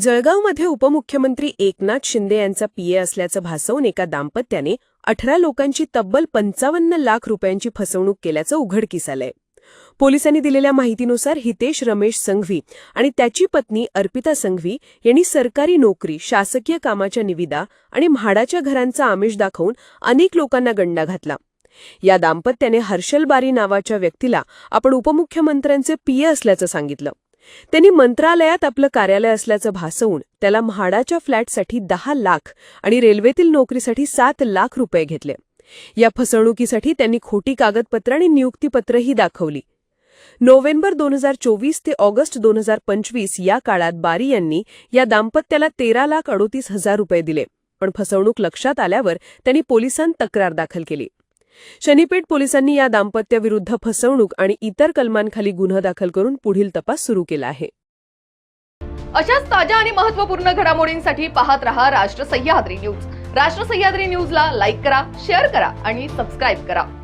जळगावमध्ये उपमुख्यमंत्री एकनाथ शिंदे यांचा पीए असल्याचं भासवून एका दाम्पत्याने अठरा लोकांची तब्बल पंचावन्न लाख रुपयांची फसवणूक केल्याचं उघडकीस आलंय पोलिसांनी दिलेल्या माहितीनुसार हितेश रमेश संघवी आणि त्याची पत्नी अर्पिता संघवी यांनी सरकारी नोकरी शासकीय कामाच्या निविदा आणि म्हाडाच्या घरांचा आमिष दाखवून अनेक लोकांना गंडा घातला. या दाम्पत्याने हर्षल बारी नावाच्या व्यक्तीला आपण उपमुख्यमंत्र्यांचे पीए असल्याचं सांगितलं. त्यांनी मंत्रालयात आपलं कार्यालय असल्याचं भासवून त्याला म्हाडाच्या फ्लॅटसाठी दहा लाख आणि रेल्वेतील नोकरीसाठी सात लाख रुपये घेतले. या फसवणुकीसाठी त्यांनी खोटी कागदपत्र आणि नियुक्तीपत्रही दाखवली. नोव्हेंबर दोन हजार चोवीस ते ऑगस्ट दोन हजार पंचवीस या काळात बारी यांनी या दाम्पत्याला तेरा लाख अडोतीस हजार रुपये दिले. पण फसवणूक लक्षात आल्यावर त्यांनी पोलिसांत तक्रार दाखल केली. शनीपेठ पोलिसांनी या दाम्पत्याविरुद्ध फसवणूक आणि इतर कलमांखाली गुन्हा दाखल करून पुढील तपास सुरू केला आहे. अशाच ताज्या आणि महत्त्वपूर्ण घडामोडींसाठी पाहत रहा राष्ट्र सह्याद्री न्यूज. राष्ट्र सह्याद्री न्यूजला लाईक करा शेअर करा आणि सबस्क्राईब करा.